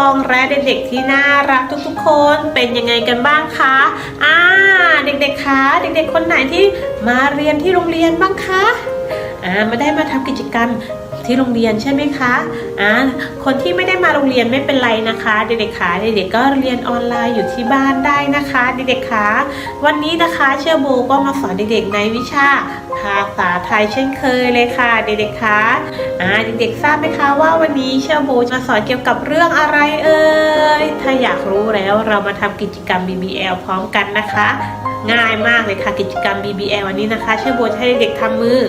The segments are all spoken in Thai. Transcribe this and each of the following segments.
องและเด็กๆที่น่ารักทุกๆ คนเป็นยังไงกันบ้างคะอ่าเด็กๆคะเด็กๆคนไหนที่มาเรียนที่โรงเรียนบ้างคะอ่าไม่ได้มาทำกิจกรรม ที่โรงเรียนใช่ไหมคะอ่าคนที่ไม่ได้มาโรงเรียนไม่เป็นไรนะคะ เด็กๆคะเด็กๆก็เรียนออนไลน์อยู่ที่บ้านได้นะคะ เด็กๆคะวันนี้นะคะเชื่อโบก็มาสอนเด็กๆในวิชาภาษาไทยเช่นเคยเลยค่ะ เด็กๆคะอ่าเด็กๆทราบไหมคะว่าวันนี้เชื่อโบจะมาสอนเกี่ยวกับเรื่องอะไรเอ่ยถ้าอยากรู้แล้วเรามาทำกิจกรรม BBL พร้อมกันนะคะ ง่ายมากเลยค่ะกิจกรรม BBL วันนี้นะคะเชื่อโบจะให้เด็กๆทำมือ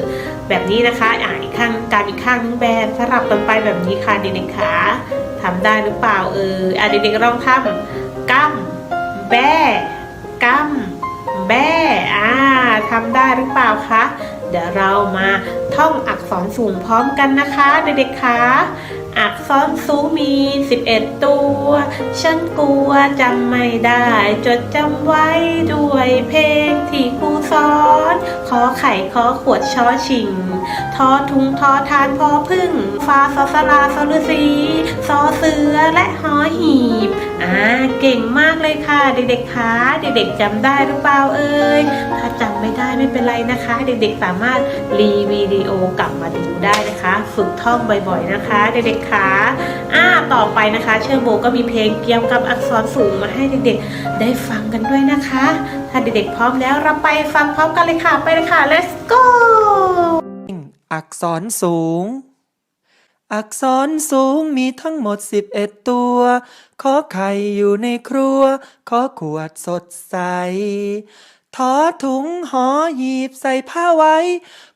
แบบนี้นะคะอ่าอีกข้างการอีกข้างนึงแบนสลับกันไปแบบนี้ค่ะเด็กๆคะทำได้หรือเปล่าเอออะเด็กๆลองทำกั้มแบกั้มแบ้อ่าทำได้หรือเปล่าคะ เดี๋ยวเรามาท่องอักษรสูงพร้อมกันนะคะ เด็กๆคะ อักษรสูมี 11 ตัว ฉันกลัวจำไม่ได้ จดจำไว้ด้วยเพลงที่ครูสอน ขอไข่ขอขวดช้อชิง ทอทุงทอทานพอพึ่ง ฟ้าซอสลาซอฤาษีสอเสือและหอหีบ อ่าเก่งมากเลยค่ะ เด็กๆคะเด็กๆจำได้หรือเปล่าเอ่ยถ้าจำไม่ได้ไม่เป็นไรนะคะ เด็กๆสามารถรีวิดีโอกลับมาดูได้นะคะ ฝึกท่องบ่อยๆนะคะ เด็กๆคะอ่าต่อไปนะคะ เชอร์โบก็มีเพลงเกี่ยวกับอักษรสูงมาให้เด็กๆ ได้ฟังกันด้วยนะคะ ถ้าเด็กๆพร้อมแล้วเราไปฟังพร้อมกันเลยค่ะไปเลยค่ะ let's go อักษรสูง อักษรสูงมีทั้งหมด11ตัว ขอไข่อยู่ในครัว ขอขวดสดใส ทอถุงหอหีบใส่ผ้าไว้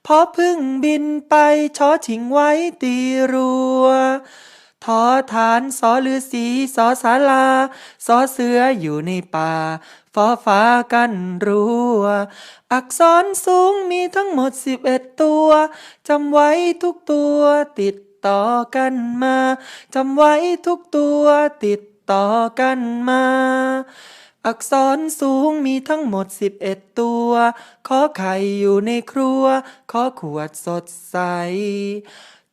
พอพึ่งบินไปชอชิงไว้ตีรัวทอฐานสอฤาษีสอศาลาสอเสืออยู่ในป่าฟอฟ้ากันรัว อักษรสูงมีทั้งหมด11ตัว จำไว้ทุกตัวติด ต่อกันมาจำไว้ทุกตัวติดต่อกันมา อักษรสูงมีทั้งหมด 11 ตัว ขอไข่อยู่ในครัว ขอขวดสดใส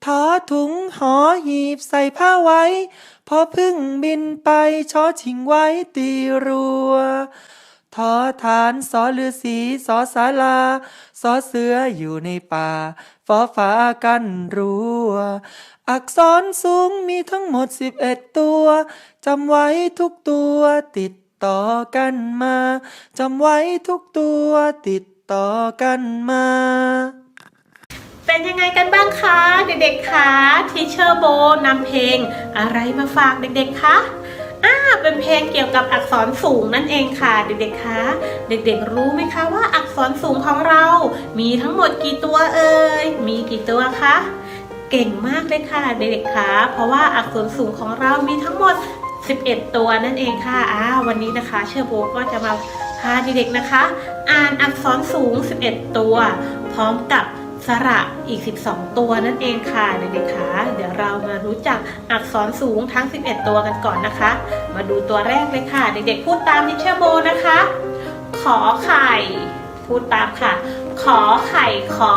ทอถุงหอหีบใส่ผ้าไว้ พอพึ่งบินไปช้อชิงไว้ตีรัว ทอฐานสอฤาษีสอศาลาสอเสืออยู่ในป่าฟอฟ้ากันรัวอักษรสูงมีทั้งหมด11ตัวจำไว้ทุกตัวติดต่อกันมาจำไว้ทุกตัวติดต่อกันมา เป็นยังไงกันบ้างคะเด็กๆคะทีเชอร์โบนำเพลงอะไรมาฝากเด็กๆคะ เป็นเพลงเกี่ยวกับอักษรสูงนั่นเองค่ะ เด็กๆ คะ เด็กๆ รู้ไหมคะว่าอักษรสูงของเรา มีทั้งหมดกี่ตัวเอ่ย มีกี่ตัวคะ เก่งมากเลยค่ะเด็กๆ คะ เพราะว่าอักษรสูงของเรามีทั้งหมด 11 ตัวนั่นเองค่ะอ่าวันนี้นะคะ เชอร์โบก็จะมาพาเด็กๆ นะคะ อ่านอักษรสูง 11 ตัว พร้อมกับ สระอีก 12 ตัวนั่นเองค่ะเด็กๆคะเดี๋ยวเรามารู้จักอักษรสูงทั้ง 11 ตัวกันก่อนนะคะ มาดูตัวแรกเลยค่ะ เด็กๆพูดตามนิเชโบนะคะ ขอไข่ พูดตามค่ะ ขอไข่ขอ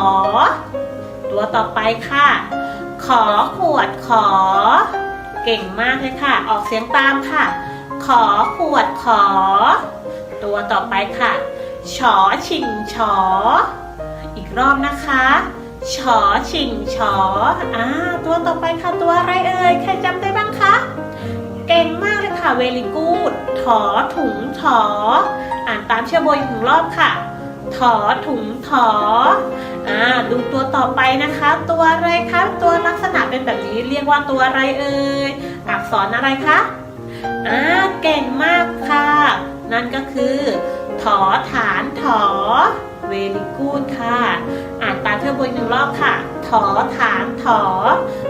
ตัวต่อไปค่ะ ขอขวดขอ เก่งมากเลยค่ะ ออกเสียงตามค่ะ ขอขวดขอ ตัวต่อไปค่ะฉอชิงฉออีก รอบนะคะฉอชิงฉออ่าตัวต่อไปค่ะตัวอะไรเอ่ย ใครจำได้บ้างคะ เก่งมากเลยค่ะเวลิกูดถอถุงถอ อ่านตามเชื่อโบยถึงรอบค่ะถอถุงถออ่าดูตัวต่อไปนะคะ ตัวอะไรคะ ตัวลักษณะเป็นแบบนี้เรียกว่าตัวอะไรเอ่ย อักษรอะไรคะ อ่าเก่งมากค่ะ นั่นก็คือ ถอฐานถอ very good ค่ะ อ่านตามเทอร์โบอีกหนึ่งรอบค่ะ ถอฐานถอ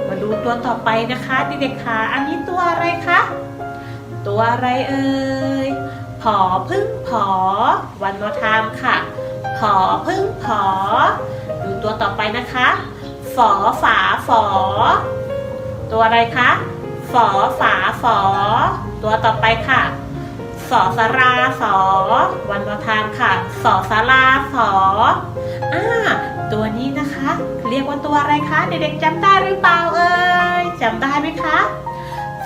มาดูตัวต่อไปนะคะเด็กๆค่ะ อันนี้ตัวอะไรคะ ตัวอะไรเอ่ย ผอพึ่งผอ วันมอทามค่ะ ผอพึ่งผอ ดูตัวต่อไปนะคะ ฝอฝาฝอ ตัวอะไรคะ ฝอฝาฝอ ตัวต่อไปค่ะ สอสาราสอ วันมอทามค่ะ สอสาราสออ่าตัวนี้นะคะ เรียกว่าตัวอะไรคะเด็กๆจำได้หรือเปล่าเอ่ยจำได้ไหมคะ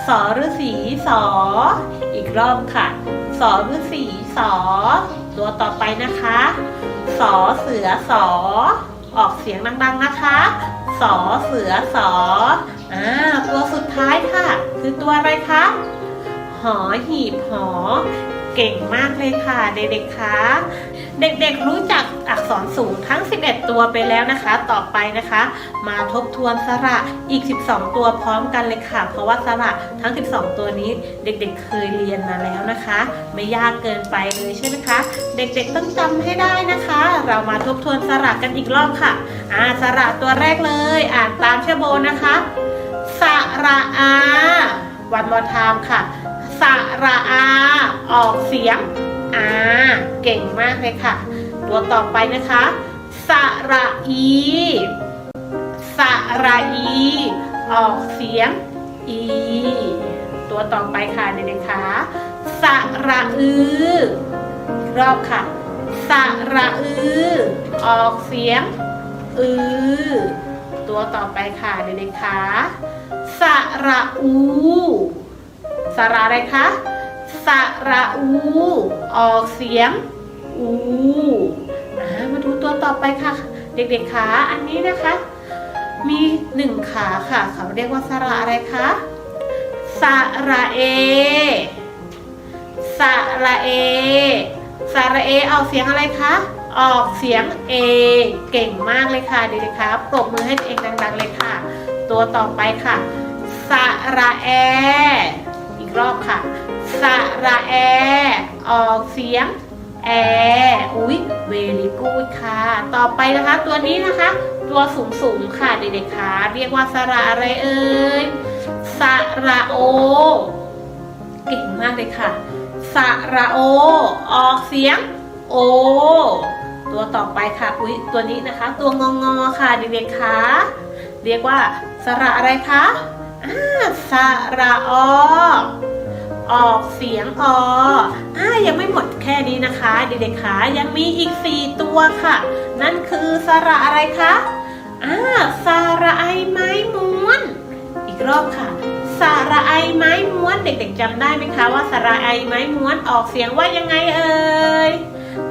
สสอฤาษีสอ อีกรอบค่ะ สอฤาษีสอ ตัวต่อไปนะคะ สอเสือสอ ออกเสียงดังๆนะคะ สอเสือสออ่าตัวสุดท้ายค่ะ คือตัวอะไรคะ หอหีบหอ เก่งมากเลยค่ะ เด็กๆคะเด็กๆรู้จักอักษรสูงทั้ง 11 ตัวไปแล้วนะคะ ต่อไปนะคะ มาทบทวนสระอีก 12 ตัวพร้อมกันเลยค่ะ เพราะว่าสระทั้ง 12 ตัวนี้เด็กๆเคยเรียนมาแล้วนะคะ ไม่ยากเกินไปเลยใช่ไหมคะ เด็กๆต้องจำให้ได้นะคะ เรามาทบทวนสระกันอีกรอบค่ะอ่าสระตัวแรกเลย อ่านตามเชโบนะคะ สระอาวันมอทามค่ะ สระอา ออกเสียงอาเก่งมากเลยค่ะ ตัวต่อไปนะคะสระอีสระอีออกเสียงอีตัวต่อไปค่ะเด็กๆคะสระอือรอบค่ะสระอือออกเสียงอือตัวต่อไปค่ะเด็กๆคะสระอู สระอะไรคะ สระอู ออกเสียง อูมาดูตัวต่อไปค่ะ เด็กๆขาอันนี้นะคะ มีหนึ่งขาค่ะ เขาเรียกว่าสระอะไรคะ สระเอ สระเอ สระเอออกเสียงอะไรคะ ออกเสียงเอ เก่งมากเลยค่ะเด็กๆคะปรบมือให้ตัวเองดังๆเลยค่ะ ตัวต่อไปค่ะ สระแอ กรอบค่ะ สระแอ ออกเสียงแออุ๊ยเวลีกูดค่ะ ต่อไปนะคะ ตัวนี้นะคะ ตัวสูงสูงค่ะเด็กๆค่ะ เรียกว่าสระอะไรเอ่ย สระโอ เก่งมากเลยค่ะ สระโอ ออกเสียงโอ ตัวต่อไปค่ะ อุ๊ย ตัวนี้นะคะ ตัวงองอๆค่ะเด็กๆค่ะ เรียกว่าสระอะไรคะ อ่าสระอออกเสียงออ่ายังไม่หมดแค่นี้นะคะ เด็กๆคะยังมีอีก 4 ตัวค่ะ นั่นคือสระอะไรคะอ่าสระไอไม้ม้วน อีกรอบค่ะสระไอไม้ม้วน เด็ก ๆจำได้ไหมคะว่าสระไอไม้ม้วนออกเสียงว่ายังไงเอ่ย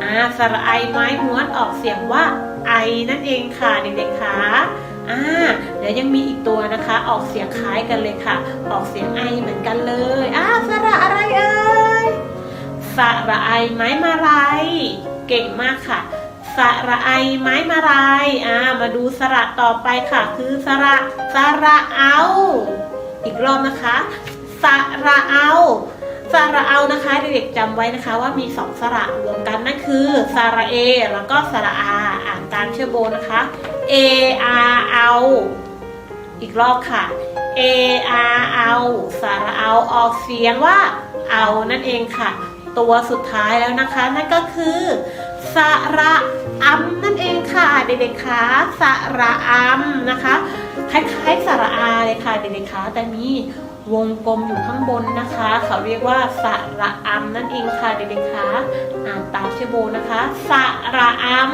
อ่าสระไอไม้ม้วนออกเสียงว่าไอนั่นเองค่ะเด็กๆคะ อ่าเดี๋ยวยังมีอีกตัวนะคะ ออกเสียงคล้ายกันเลยค่ะ ออกเสียงไอเหมือนกันเลยอ่าสระอะไรเอ่ยสระไอไม้มาลายเก่งมากค่ะสระไอไม้มาลายอ่ามาดูสระต่อไปค่ะ คือสระสระเอา อีกรอบนะคะสระเอาสระเอานะคะเด็กๆจำไว้นะคะว่ามีสองสระรวมกันนั่นคือสระเอ แล้วก็สระอา อ่านตามเชื่อโบนะคะ A R เอา อีกรอบค่ะ A R เอาสระเอาออกเสียงว่าเอานั่นเองค่ะ ตัวสุดท้ายแล้วนะคะ นั่นก็คือสระอัมนั่นเองค่ะ เด็กๆคะสระอัมนะคะคล้ายๆสระอาเลยค่ะเด็กๆคะแต่มีวงกลมอยู่ข้างบนนะคะ เขาเรียกว่าสระอัมนั่นเองค่ะเด็กๆคะอ่านตามเชโบนะคะสระอัม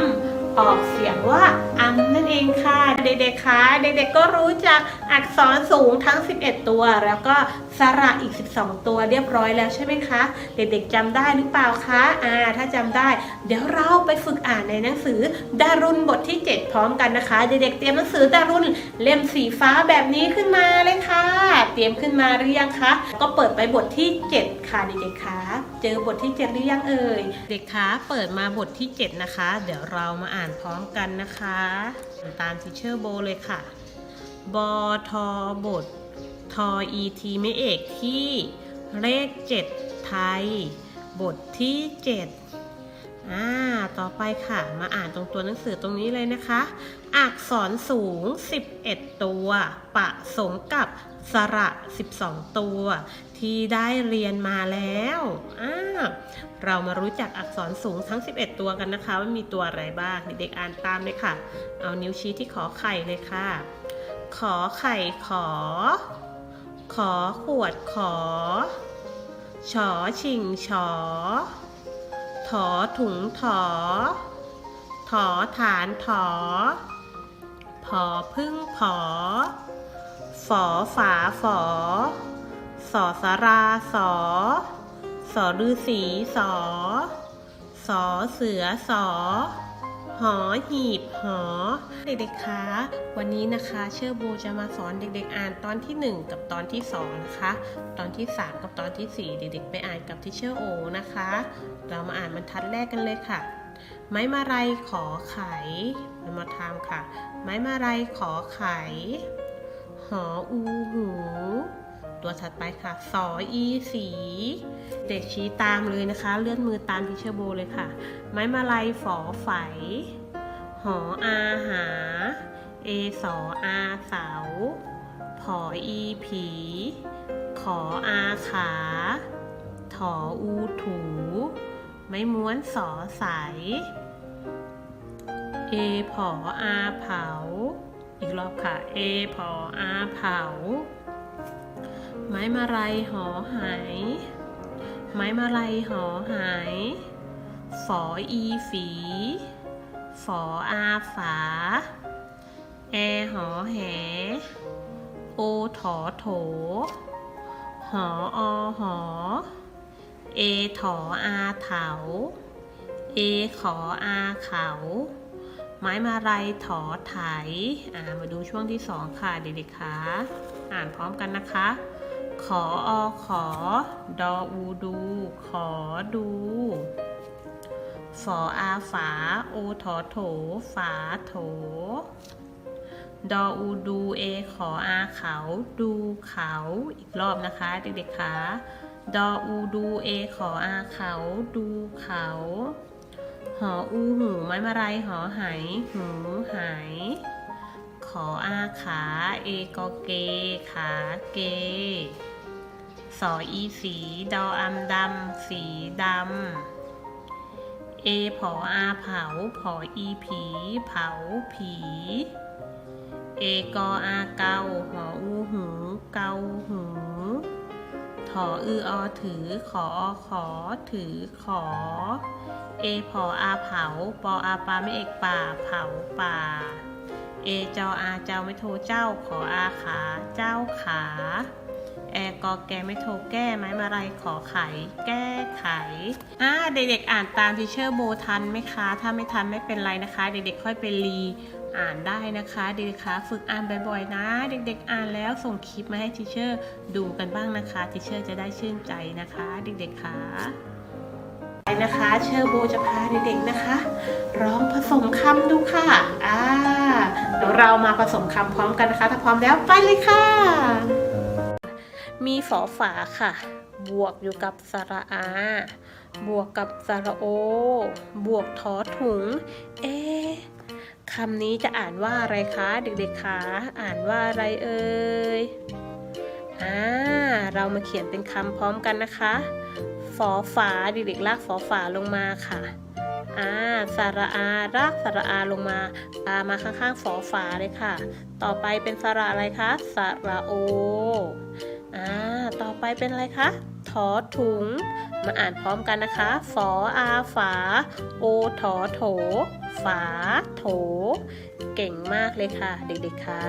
ออกเสียงว่าอัมนั่นเองค่ะ เด็กๆคะเด็กๆก็รู้จักอักษรสูงทั้ง 11 ตัว แล้วก็สระอีก 12 ตัวเรียบร้อยแล้วใช่ไหมคะ เด็กๆจำได้หรือเปล่าคะอ่าถ้าจำได้ เดี๋ยวเราไปฝึกอ่านในหนังสือดารุณบทที่ 7 พร้อมกันนะคะ เด็กๆเตรียมหนังสือดารุณเล่มสีฟ้าแบบนี้ขึ้นมาเลยค่ะ เตรียมขึ้นมาหรือยังคะก็เปิดไปบทที่ 7 ค่ะเด็กๆคะ เจอบทที่ 7 หรือยังเอ่ย เด็กคะเปิดมาบทที่ 7 นะคะ เดี๋ยวเรามาอ่านพร้อมกันนะคะ ตามทิเชอร์โบเลยค่ะ บอทอบท ทออีทีไม่เอกที่เลข 7 ไทย บทที่ 7 อ่า ต่อไปค่ะ มาอ่านตรงตัวหนังสือตรงนี้เลยนะคะ อักษรสูง 11 ตัว ปะสมกับสระ 12 ตัว ที่ได้เรียนมาแล้วอ่าเรามารู้จักอักษรสูงทั้ง 11 ตัวกันนะคะว่ามีตัวอะไรบ้างเด็กๆอ่านตามเลยค่ะ เอานิ้วชี้ที่ขอไข่เลยค่ะ ขอไข่ขอ ขอขวดขอฉอชิงฉอถอถุงถอถอฐานถอผอพึ่งผอฝอฝาฝอฝ สอสาราสอ สอฤาษีสอ สอเสือสอ หอหีบหอ เด็กๆคะวันนี้นะคะเชื่อโบจะมาสอนเด็กๆอ่านตอนที่ 1 กับตอนที่2นะคะ ตอนที่ 3 กับตอนที่ 4 เด็กๆ ไปอ่านกับทิเชอร์โอนะคะ เรามาอ่านบรรทัดแรกกันเลยค่ะ ไม้มาลัยขอไข่เรามาทำค่ะ ไม้มาลัยขอไข่หออูหู ตัวถัดไปค่ะ สออีสี เด็กชี้ตามเลยนะคะ เลื่อนมือตามทิเชอร์โบเลยค่ะ ไม้มาลัยฝอไฝ หออาหา เอสออาเสา ผออีผี ขออาขา ถออูถู ไม้ม้วนสอใส เอผออาเผา อีกรอบค่ะ เอผออาเผา ไม้มาลัยหอหาย ไม้มาลัยหอหาย ฝออีฝี ฝออาฝา แอหอแห โอถอโถ หออหอ เอถออาเถา เอขออาเขาไม้มาลัยถอไถามาดูช่วงที่สองค่ะเด็กๆคะอ่านพร้อมกันนะคะ ขออขอ ดออูดู ขอดูฝออาฝา โอถอโถ ฝาโถ ดออูดู เอ ขออาเขา ดูเขา อีกรอบนะคะ เด็กๆคะดออูดูเอ ขออาเขา ดูเขา หออูหูไม้มาลัยหอไหายหูหาย ออาขา เอกอเก ขาเก สออีสี ดออำดำ สีดำ เอผออาเผา ผออีผี เผาผี เอกออาเกาหออูหู เกาหูถออืออถือขออขอ ถือขอ เอพออาเผา ปออาปาไม่เอกป่า เผาป่า เอจออาเจ้าไม่โทเจ้าขออาขาเจ้าขา แอกอแกไม่โทแก้ไม้มาลัยขอไข แก้ไขอ่าเด็กๆอ่านตามทิเชอร์โบทันไหมคะ ถ้าไม่ทันไม่เป็นไรนะคะ เด็กๆค่อยไปรีอ่านได้นะคะเด็กๆคะฝึกอ่านบ่อยๆนะ เด็กๆ อ่านแล้วส่งคลิปมาให้ทิเชอร์ดูกันบ้างนะคะทิเชอร์จะได้ชื่นใจนะคะ เด็กๆคะ นะคะ เชอร์โบจะพาเด็กๆนะคะร้องผสมคำดูค่ะอ่าเดี๋ยวเรามาผสมคำพร้อมกันนะคะ ถ้าพร้อมแล้วไปเลยค่ะ มีฝอฝาค่ะ บวกอยู่กับสระอา บวกกับสระโอ บวกทอถุง เอ๊คำนี้จะอ่านว่าอะไรคะ เด็กๆคะ อ่านว่าอะไรเอ่ย อ่าเรามาเขียนเป็นคำพร้อมกันนะคะ ฝอฝาเด็กๆลากฝอฝาลงมาค่ะอ่าสระอารากสระอาลงมาตามมาข้างๆฝอฝาเลยค่ะ ต่อไปเป็นสระอะไรคะสระโออ่าต่อไปเป็นอะไรคะถอถุง มาอ่านพร้อมกันนะคะ ฝออาฝา โอถอโถ ฝาโถ เก่งมากเลยค่ะ เด็กๆคะ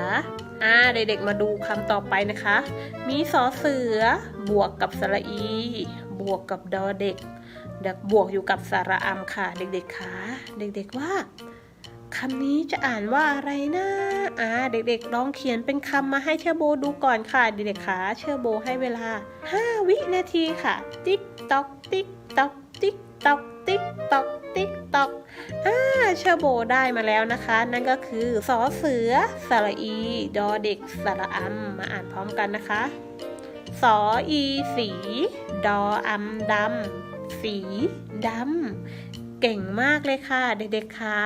อ่าเด็กๆมาดูคำต่อไปนะคะ มีสอเสือบวกกับสระอี บวกกับดอเด็กเด็กบวกอยู่กับสระอำค่ะ เด็กๆคะเด็กๆว่าคำนี้จะอ่านว่าอะไรนะอ่าเด็กๆลองเขียนเป็นคำมาให้เชอร์โบดูก่อนค่ะ เด็กๆคะเชอร์โบให้เวลา 5 วินาทีค่ะ ติ๊กตอกติ๊กตอกติ๊กตอก ติ๊กตอกติ๊กตอกอ่าเชอร์โบได้มาแล้วนะคะ นั่นก็คือสอเสือสระอี ดอเด็กสระอำมาอ่านพร้อมกันนะคะสออีสี ดออำดำสีดำเก่งมากเลยค่ะ เด็กๆคะ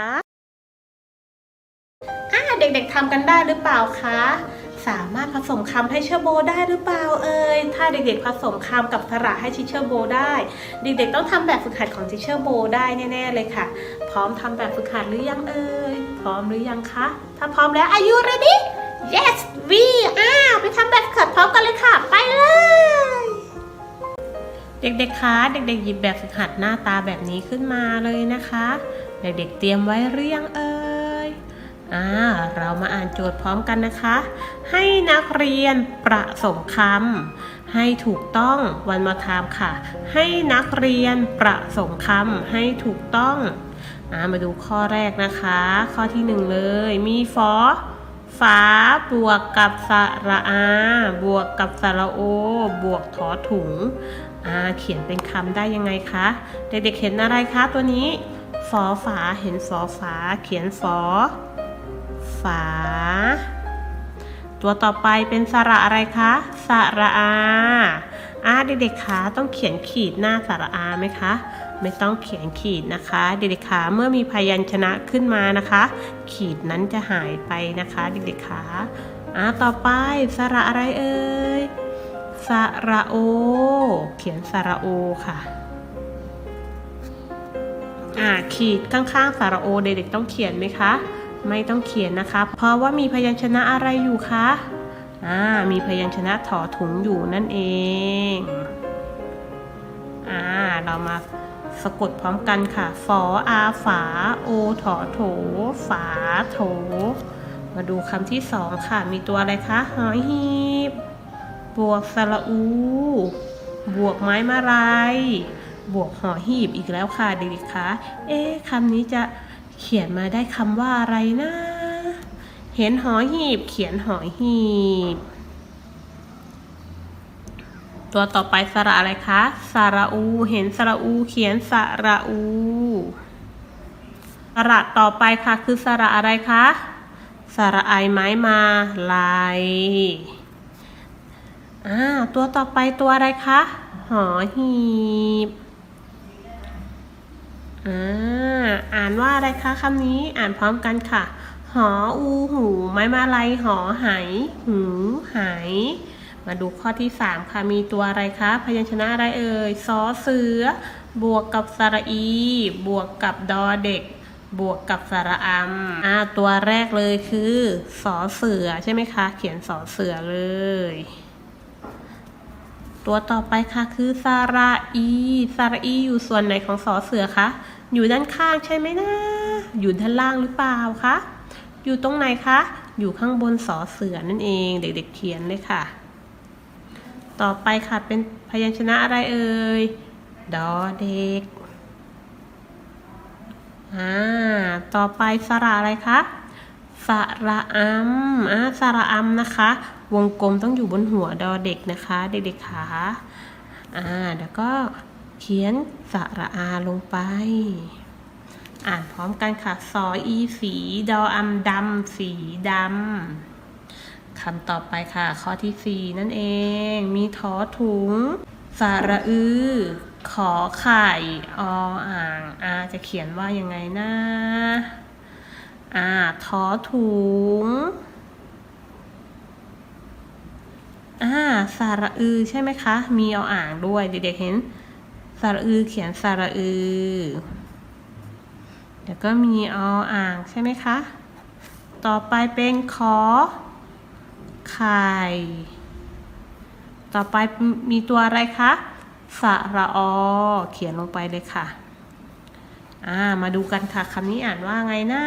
อ่าเด็กๆทำกันได้หรือเปล่าคะ สามารถผสมคำให้เชอร์โบได้หรือเปล่าเอ่ยถ้าเด็กๆผสมคำกับสระให้ทิเชอร์โบได้ เด็กๆต้องทำแบบฝึกหัดของทิเชอร์โบได้แน่ๆเลยค่ะ พร้อมทำแบบฝึกหัดหรือยังเอ่ยพร้อมหรือยังคะ ถ้าพร้อมแล้ว Are you ready Yes we are ไปทำแบบฝึกหัดพร้อมกันเลยค่ะ ไปเลยเด็กๆ คะ เด็กๆ หยิบแบบฝึกหัดหน้าตาแบบนี้ขึ้นมาเลยนะคะ เด็กๆ เตรียมไว้หรือยังเอ่ย อ่าเรามาอ่านโจทย์พร้อมกันนะคะ ให้นักเรียนประสมคให้ถูกต้องวันมาทามค่ะ ให้นักเรียนประสงค์คำให้ถูกต้องอามาดูข้อแรกนะคะ ข้อที่หนึ่งเลย มีฟอฝาบวกกับสระอา บวกกับสระโอ บวกถอถุงอาเขียนเป็นคำได้ยังไงคะ เด็กๆเห็นอะไรคะตัวนี้ฟอฝาเห็นฟอฝา เขียนฟอ ฝา ตัวต่อไปเป็นสระอะไรคะสระอาอาเด็กๆคะต้องเขียนขีดหน้าสระอาไหมคะ ไม่ต้องเขียนขีดนะคะ เด็กๆคะเมื่อมีพยัญชนะขึ้นมานะคะ ขีดนั้นจะหายไปนะคะ เด็กๆคะอาต่อไปสระอะไรเอ่ยสระโอ เขียนสระโอค่ะอ่าขีดข้างๆสระโอเด็กๆต้องเขียนไหมคะ ไม่ต้องเขียนนะคะ เพราะว่ามีพยัญชนะอะไรอยู่คะ อ่า มีพยัญชนะถอถุงอยู่นั่นเอง อ่า เรามาสะกดพร้อมกันค่ะฟออาฝา โอถอโถ ฝาโถ มาดูคำที่สองค่ะ มีตัวอะไรคะ หอยหีบบวกสระอู บวกไม้มาลายบวกหอหีบอีกแล้วค่ะเด็กๆคะ เอ๊ะคำนี้จะ เขียนมาได้คำว่าอะไรนะ เห็นหอหีบ เขียนหอหีบ ตัวต่อไปสระอะไรคะ สระอู เห็นสระอู เขียนสระอูสระต่อไปค่ะ คือสระอะไรคะ สระไอไม้มาลายอ่าตัวต่อไปตัวอะไรคะ หอหีบ อ่าอ่านว่าอะไรคะคำนี้อ่านพร้อมกันค่ะ หออูหูไม้มาลัยหอไหหูไหมาดูข้อที่สามค่ะ มีตัวอะไรคะ พยัญชนะอะไรเอ่ยซอเสือ บวกกับสระอี บวกกับดอเด็ก บวกกับสระอัมอ่าตัวแรกเลยคือสอเสือใช่ไหมคะ เขียนสอเสือเลย ตัวต่อไปค่ะคือสระอีสระอีอยู่ส่วนไหนของสอเสือคะ อยู่ด้านข้างใช่ไหมนะ อยู่ด้านล่างหรือเปล่าคะ อยู่ตรงไหนคะ อยู่ข้างบนสอเสือนั่นเอง เด็กๆเขียนเลยค่ะ ต่อไปค่ะเป็นพยัญชนะอะไรเอ่ย ดอเด็ก อ่า ต่อไปสระอะไรคะสระอัมอ่าสระอัมนะคะ วงกลมต้องอยู่บนหัวดอเด็กนะคะ เด็กๆขาอ่าแล้วก็เขียนสระอาลงไป อ่านพร้อมกันค่ะสออีสี ดออัมดำสีดำคำต่อไปค่ะ ข้อที่สี่นั่นเอง มีทอถุง สระอือ ขอไข่ออ่างอาจะเขียนว่ายังไงนะอ่าทอถุง อ่าสระอือใช่ไหมคะ มีเอาอ่างด้วยเด็กๆเห็นสระอือเขียนสระอือแล้วก็มีเอาอ่างใช่ไหมคะ ต่อไปเป็นขอไข่ ต่อไปมีตัวอะไรคะสระอเขียนลงไปเลยค่ะ อ่า มาดูกันค่ะคำนี้อ่านว่าไงนะ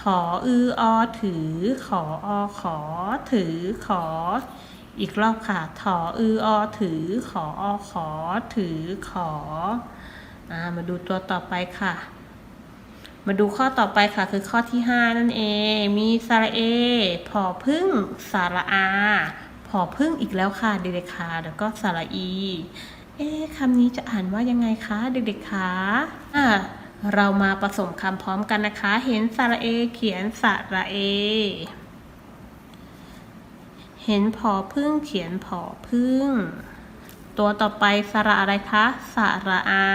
ถออืออถือ ขออขอถือขอ อีกรอบค่ะ ถออืออถือ ขออขอ ถือ ขออ่ามาดูตัวต่อไปค่ะ มาดูข้อต่อไปค่ะ คือข้อที่5นั่นเอง มีสระเอผอพึ่ง สระอาผอพึ่งอีกแล้วค่ะ เด็กๆค่ะ แล้วก็สระอี เอ๊คำนี้จะอ่านว่ายังไงคะ เด็กๆคะอ่าเรามาผสมคำพร้อมกันนะคะ เห็นสระเอ เขียนสระเอ เห็นผอพึ่งเขียนผอพึ่ง ตัวต่อไปสระอะไรคะสระอา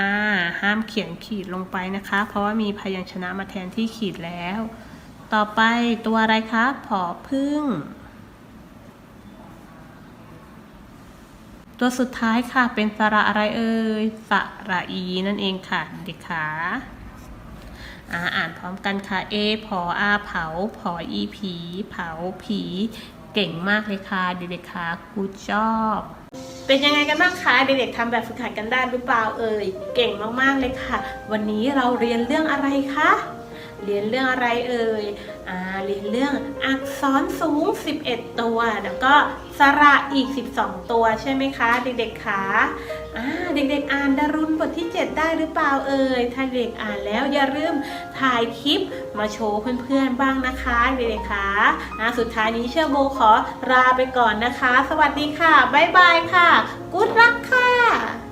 ห้ามเขียนขีดลงไปนะคะ เพราะว่ามีพยัญชนะมาแทนที่ขีดแล้ว ต่อไปตัวอะไรคะผอพึ่ง ตัวสุดท้ายค่ะเป็นสระอะไรเอ่ยสระอีนั่นเองค่ะเด็กขาอ่านพร้อมกันค่ะเอผออาเผา ผออีผี เผาผี เก่งมากเลยค่ะเด็กๆค่ะกูชอบ เป็นยังไงกันบ้างคะเด็กๆทำแบบฝึกหัดกันได้หรือเปล่าเอ่ยเก่งมากๆเลยค่ะ วันนี้เราเรียนเรื่องอะไรคะเรียนเรื่องอะไรเอ่ยอ่าเรียนเรื่องอักษรสูง 11 ตัว แล้วก็สระอีก 12 ตัวใช่ไหมคะ เด็กๆคะ อ่าเด็กๆอ่านดารุณบทที่ 7 ได้หรือเปล่าเอ่ย ถ้าเด็กอ่านแล้วอย่าลืมถ่ายคลิปมาโชว์เพื่อนๆบ้างนะคะเด็กๆคะสุดท้ายนี้เชื่อโบขอลาไปก่อนนะคะ สวัสดีค่ะ บ๊ายบายค่ะ กุ๊ดรักค่ะ